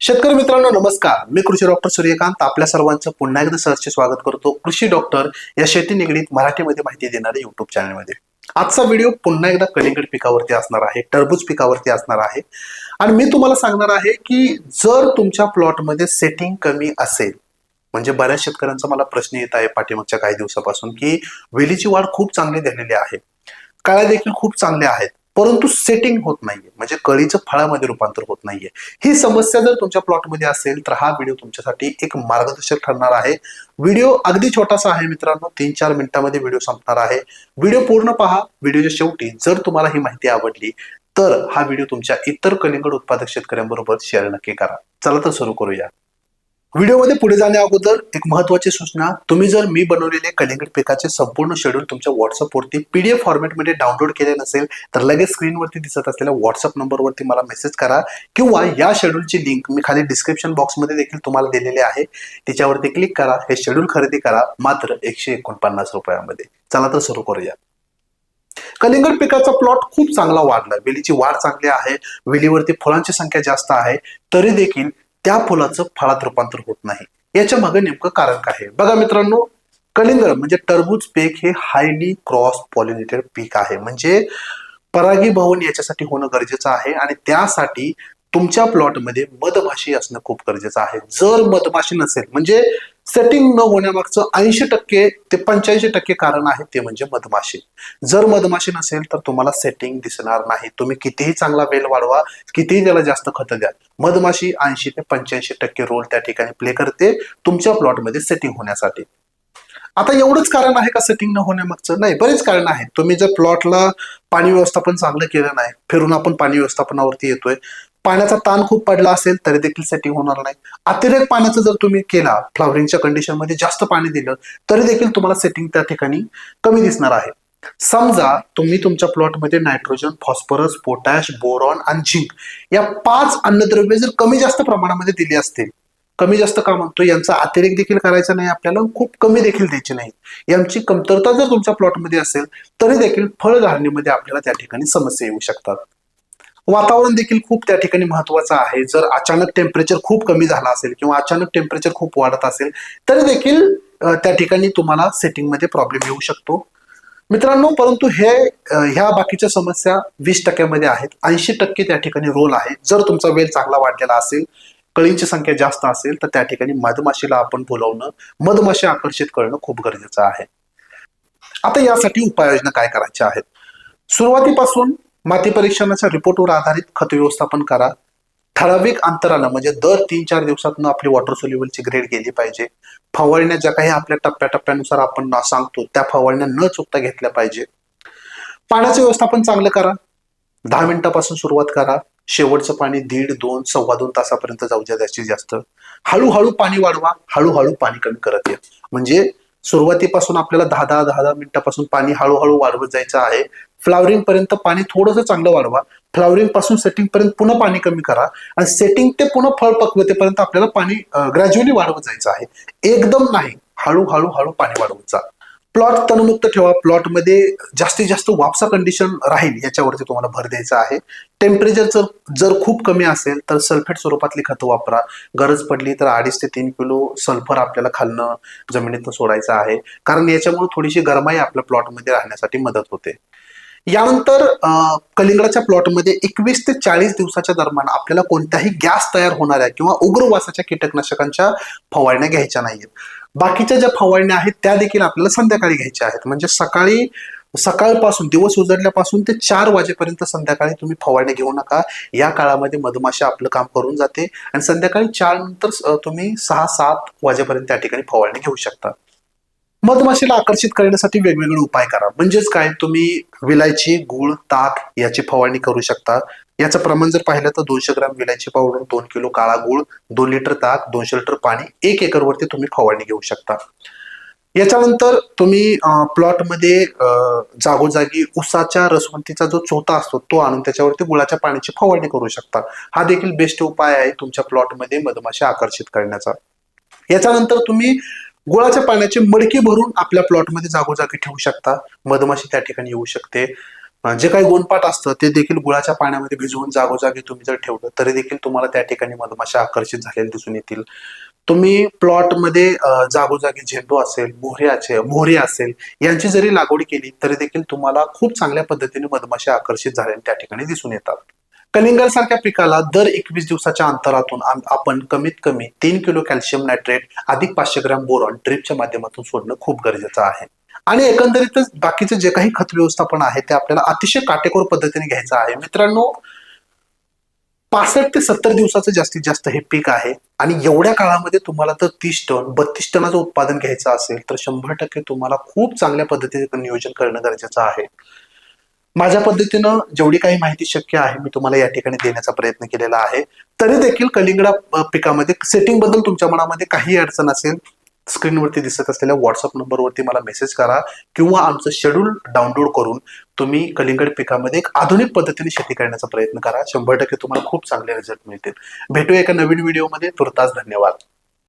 शेतकरी मित्रांनो नमस्कार. मी कृषी डॉक्टर सूर्यकांत. आपल्या सर्वांचं पुन्हा एकदा सहर्ष स्वागत करतो कृषी डॉक्टर या शेती निगडीत मराठीमध्ये माहिती देणाऱ्या युट्यूब चॅनलमध्ये आजचा व्हिडिओ पुन्हा एकदा कलिंगड पिकावरती असणार आहे टरबूज पिकावरती असणार आहे. आणि मी तुम्हाला सांगणार आहे की जर तुमच्या प्लॉटमध्ये सेटिंग कमी असेल म्हणजे बऱ्याच शेतकऱ्यांचा मला प्रश्न येत आहे पाठीमागच्या काही दिवसापासून की वेलीची वाढ खूप चांगली झालेली आहे. काळ्या देखील खूप चांगल्या आहेत. परंतु सेटिंग होत नाहीये. म्हणजे कळीचं फळामध्ये रूपांतर होत नाहीये. ही समस्या जर तुमच्या प्लॉटमध्ये असेल तर हा व्हिडिओ तुमच्यासाठी एक मार्गदर्शक ठरणार आहे. व्हिडिओ अगदी छोटासा आहे मित्रांनो. तीन चार मिनिटांमध्ये व्हिडिओ संपणार आहे. व्हिडिओ पूर्ण पहा. व्हिडिओच्या शेवटी जर तुम्हाला ही माहिती आवडली तर हा व्हिडिओ तुमच्या इतर कलिंगड उत्पादक शेतकऱ्यांबरोबर शेअर नक्की करा. चला तर सुरू करूया. व्हिडिओमध्ये पुढे जाण्या अगोदर एक महत्वाची सूचना तुम्ही जर मी बनवलेले कलिंगड पिकाचे संपूर्ण शेड्यूल तुमच्या व्हॉट्सअपवरती पीडीएफ फॉर्मॅटमध्ये डाउनलोड केले नसेल तर लगेच स्क्रीनवरती दिसत असलेल्या व्हॉट्सअप नंबरवरती मला मेसेज करा किंवा या शेड्यूलची लिंक मी खाली डिस्क्रिप्शन बॉक्समध्ये देखील तुम्हाला दिलेली आहे. त्याच्यावरती क्लिक करा हे शेड्यूल खरेदी करा मात्र एकशे एकोणपन्नास रुपयामध्ये. चला तर सुरू करूया. कलिंगड पिकाचा प्लॉट खूप चांगला वाढला. वेलीची वाढ चांगली आहे. वेलीवरती फुलांची संख्या जास्त आहे. तरी देखील त्या फुलाचं फळात रूपांतर होत नाही. याच्या मागे नेमकं कारण काय आहे? बघा मित्रांनो कलिंगड म्हणजे टरबूज पीक हे हायली क्रॉस पॉलिनेटेड पीक आहे. म्हणजे परागीभवन याच्यासाठी होणं गरजेचं आहे आणि त्यासाठी तुमच्या प्लॉटमध्ये मधमाशी असणं खूप गरजेचं आहे. जर मधमाशी नसेल म्हणजे सेटिंग न होण्यामागचं ऐंशी टक्के ते पंच्याऐंशी टक्के कारण आहे ते म्हणजे मधमाशी. जर मधमाशी नसेल तर तुम्हाला सेटिंग दिसणार नाही. तुम्ही कितीही चांगला वेल वाढवा कितीही त्याला जास्त खतं द्या. मधमाशी ऐंशी ते पंच्याऐंशी टक्के रोल त्या ठिकाणी प्ले करते तुमच्या प्लॉटमध्ये सेटिंग होण्यासाठी. आता एवढंच कारण आहे का सेटिंग न होण्यामागचं? नाही बरेच कारण आहेत. तुम्ही जर प्लॉटला पाणी व्यवस्थापन चांगलं केलं नाही फिरून आपण पाणी व्यवस्थापनावरती येतोय पाण्याचा ताण खूप पडला असेल तरी देखील सेटिंग होणार नाही. अतिरेक पाण्याचा जर तुम्ही केला फ्लॉवरिंगच्या कंडिशनमध्ये जास्त पाणी दिलं तरी देखील तुम्हाला सेटिंग त्या ठिकाणी कमी दिसणार आहे. समजा तुम्ही तुमच्या प्लॉटमध्ये नायट्रोजन फॉस्फरस पोटॅश बोरॉन आणि झिंक या पाच अन्नद्रव्य जर कमी जास्त प्रमाणामध्ये दिली असतील कमी जास्त का म्हणतो यांचा अतिरेक देखील करायचा नाही आपल्याला खूप कमी देखील द्यायची नाही. यांची कमतरता जर तुमच्या प्लॉटमध्ये असेल तरी देखील फळ घालणीमध्ये आपल्याला त्या ठिकाणी समस्या येऊ शकतात. वातावरण देखील खूप त्या ठिकाणी महत्वाचं आहे. जर अचानक टेम्परेचर खूप कमी झाला असेल किंवा अचानक टेम्परेचर खूप वाढत असेल तरी देखील त्या ठिकाणी तुम्हाला सेटिंगमध्ये प्रॉब्लेम येऊ शकतो. मित्रांनो परंतु हे ह्या बाकीच्या समस्या वीस टक्क्यामध्ये आहेत. ऐंशी टक्के त्या ठिकाणी रोल आहे. जर तुमचा वेल चांगला वाढलेला असेल कळींची संख्या जास्त असेल तर त्या ठिकाणी मधमाशीला आपण बोलवणं मधमाशी आकर्षित करणं खूप गरजेचं आहे. आता यासाठी उपाययोजना काय करायच्या आहेत? सुरुवातीपासून माती परीक्षणाच्या रिपोर्टवर आधारित खत व्यवस्थापन करा. ठराविक अंतरानं म्हणजे दर तीन चार दिवसातनं आपली वॉटर सोल्युबलची ग्रेड गेली पाहिजे. फवारण्या ज्या काही आपल्या टप्प्याटप्प्यानुसार आपण ना- सांगतो त्या फवारण्या न चुकता घेतल्या पाहिजे. पाण्याचं व्यवस्थापन चांगलं करा. दहा मिनिटापासून सुरुवात करा. शेवटचं पाणी दीड दोन सव्वा दोन तासापर्यंत जाऊ द्या जास्तीत जास्त. हळूहळू पाणी वाढवा. हळूहळू पाणी कमी करत या. म्हणजे सुरुवातीपासून आपल्याला दहा दहा दहा दहा मिनिटापासून पाणी हळूहळू वाढवत जायचं आहे. फ्लावरिंग पर्यंत पाणी थोडंसं चांगलं वाढवा. फ्लावरिंगपासून सेटिंग पर्यंत पुन्हा पाणी कमी करा. आणि सेटिंग ते पुन्हा फळ पक्वतेपर्यंत आपल्याला पाणी ग्रॅज्युअली वाढवत जायचं आहे. एकदम नाही हळूहळू हळू पाणी वाढवत जा. प्लॉट तणमुक्त ठेवा प्लॉटमध्ये जास्तीत जास्त वापसा कंडिशन राहील याच्यावरती तुम्हाला भर द्यायचा आहे. टेम्परेचर जर जर खूप कमी असेल तर सल्फेट स्वरूपातली खतं वापरा. गरज पडली तर अडीच ते तीन किलो सल्फर आपल्याला खालणं जमिनीतनं सोडायचं आहे. कारण याच्यामुळे थोडीशी गरमाई आपल्या प्लॉटमध्ये राहण्यासाठी मदत होते. यानंतर कलिंगडाच्या प्लॉटमध्ये एकवीस ते चाळीस दिवसाच्या दरम्यान आपल्याला कोणत्याही गॅस तयार होणाऱ्या किंवा उग्रवासाच्या कीटकनाशकांच्या फवारण्या घ्यायच्या नाहीत बाकीच्या ज्या फवारण्या आहेत त्या देखील आपल्याला संध्याकाळी घ्यायच्या आहेत. म्हणजे सकाळी सकाळपासून दिवस उजडल्यापासून ते चार वाजेपर्यंत संध्याकाळी तुम्ही फवारणी घेऊ नका. या काळामध्ये मधमाशी आपलं काम करून जाते आणि संध्याकाळी चार नंतर तुम्ही सहा सात वाजेपर्यंत त्या ठिकाणी फवारणी घेऊ शकता. मधमाशीला आकर्षित करण्यासाठी वेगवेगळे उपाय करा. म्हणजेच काय? तुम्ही विलायची गुळ ताक याची फवारणी करू शकता. याचं प्रमाण जर पाहिलं तर दोनशे ग्राम विलायची पावडर दोन किलो काळा गुळ दोन लिटर ताक दोनशे लिटर पाणी एक एकरवरती तुम्ही फवारणी घेऊ शकता. याच्यानंतर तुम्ही प्लॉटमध्ये जागोजागी उसाच्या रसवंतीचा जो चोथा असतो तो आणून त्याच्यावरती गुळाच्या पाण्याची फवारणी करू शकता. हा देखील बेस्ट उपाय आहे तुमच्या प्लॉटमध्ये मधमाशी आकर्षित करण्याचा. याच्यानंतर तुम्ही गुळाच्या पाण्याची मडकी भरून आपल्या प्लॉटमध्ये जागोजागी ठेवू शकता. मधमाशी त्या ठिकाणी येऊ शकते. जे काही गोणपाट असतं ते देखील गुळाच्या पाण्यामध्ये भिजवून जागोजागी तुम्ही जर ठेवलं तरी देखील तुम्हाला त्या ठिकाणी मधमाशा आकर्षित झालेल्या दिसून येतील. तुम्ही प्लॉटमध्ये जागोजागी झेंडू असेल मोहऱ्याचे मोहरे असेल यांची जरी लागवड केली तरी देखील तुम्हाला खूप चांगल्या पद्धतीने मधमाशा आकर्षित झालेल्या त्या ठिकाणी दिसून येतात. कलिंगड सारख्या पिकाला दर एकवीस दिवसाच्या अंतरातून आपण कमीत कमी तीन किलो कॅल्शियम नायट्रेट अधिक पाचशे ग्रॅम बोरॉन ड्रिपच्या माध्यमातून सोडणं खूप गरजेचं आहे. आणि एकंदरीतच बाकीचे जे काही खत व्यवस्थापन आहे ते आपल्याला अतिशय काटेकोर पद्धतीने घ्यायचं आहे. मित्रांनो पासष्ट ते सत्तर दिवसाचं जास्तीत जास्त हे पीक आहे आणि एवढ्या काळामध्ये तुम्हाला जर तीस टन बत्तीस टनाचं उत्पादन घ्यायचं असेल तर शंभर टक्के तुम्हाला खूप चांगल्या पद्धतीने नियोजन करणं गरजेचं आहे. माझ्या पद्धतीनं जेवढी काही माहिती शक्य आहे मी तुम्हाला या ठिकाणी देण्याचा प्रयत्न केलेला आहे. तरी देखील कलिंगडा पिकामध्ये सेटिंगबद्दल तुमच्या मनामध्ये काही अडचण असेल स्क्रीनवरती दिसत असलेल्या व्हॉट्सअप नंबरवरती मला मेसेज करा किंवा आमचं शेड्यूल डाउनलोड करून तुम्ही कलिंगड पिकामध्ये एक आधुनिक पद्धतीने शेती करण्याचा प्रयत्न करा. शंभर टक्के तुम्हाला खूप चांगले रिझल्ट मिळतील. भेटूया एका नवीन व्हिडिओमध्ये तुर्तास धन्यवाद.